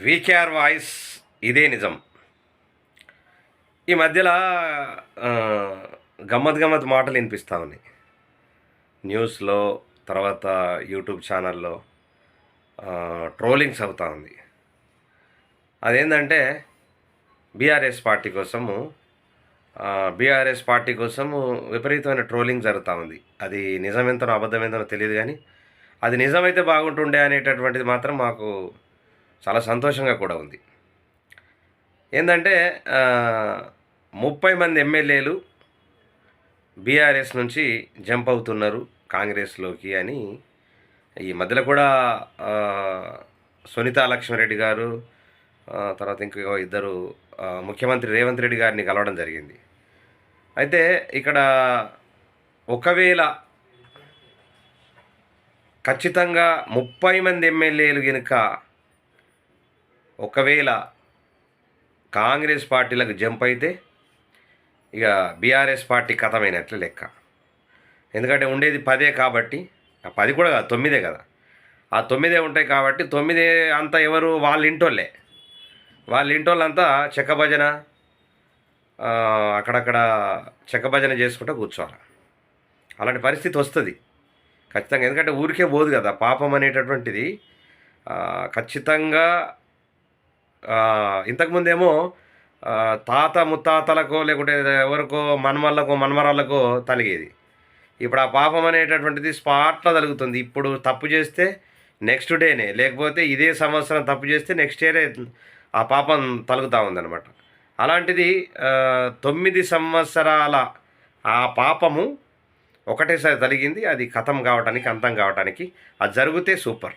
VKR voice ఇదే నిజం. ఈ మధ్యలో గమ్మత్ గమ్మత్ మాటలు వినిపిస్తూ ఉన్నాయి. న్యూస్లో తర్వాత యూట్యూబ్ ఛానల్లో ట్రోలింగ్స్ అవుతూ ఉంది. అదేంటంటే బీఆర్ఎస్ పార్టీ కోసము బీఆర్ఎస్ పార్టీ కోసము విపరీతమైన ట్రోలింగ్ జరుగుతూ ఉంది. అది నిజమెంతనో అబద్ధమెంతనో తెలియదు కానీ అది నిజమైతే బాగుంటుండే అనేటటువంటిది మాత్రం మాకు చాలా సంతోషంగా కూడా ఉంది. ఏంటంటే ముప్పై మంది ఎమ్మెల్యేలు బీఆర్ఎస్ నుంచి జంప్ అవుతున్నారు కాంగ్రెస్లోకి అని. ఈ మధ్యలో కూడా సునీతా లక్ష్మారెడ్డి గారు తర్వాత ఇంకో ఇద్దరు ముఖ్యమంత్రి రేవంత్ రెడ్డి గారిని కలవడం జరిగింది. అయితే ఇక్కడ ఒకవేళ ఖచ్చితంగా ముప్పై మంది ఎమ్మెల్యేలు కనుక ఒకవేళ కాంగ్రెస్ పార్టీలకు జంప్ అయితే ఇక బీఆర్ఎస్ పార్టీ కథమైనట్లు లెక్క. ఎందుకంటే ఉండేది పదే కాబట్టి ఆ పది కూడా కాదు తొమ్మిదే కదా. ఆ తొమ్మిదే ఉంటాయి కాబట్టి తొమ్మిదే అంతా ఎవరు? వాళ్ళ ఇంటోళ్ళే. వాళ్ళ ఇంటోళ్ళంతా చెక్క భజన అక్కడక్కడ చెక్క భజన చేసుకుంటూ కూర్చోవాలి. అలాంటి పరిస్థితి వస్తుంది. ఖచ్చితంగా. ఎందుకంటే ఊరికే పోదు కదా. పాపం అనేటటువంటిది ఖచ్చితంగా ఇంతకుముందేమో తాత ముత్తాతలకు లేకుంటే ఎవరికో మన్మళ్ళకో మన్మరాళ్ళకో తలిగేది. ఇప్పుడు ఆ పాపం అనేటటువంటిది స్పాట్లో తలుగుతుంది. ఇప్పుడు తప్పు చేస్తే నెక్స్ట్ డేనే లేకపోతే ఇదే సంవత్సరం తప్పు చేస్తే నెక్స్ట్ ఇయరే ఆ పాపం తలుగుతూ ఉందన్నమాట. అలాంటిది తొమ్మిది సంవత్సరాల ఆ పాపము ఒకటేసారి తలిగింది. అది కథం కావటానికి అంతం కావటానికి అది జరిగితే సూపర్.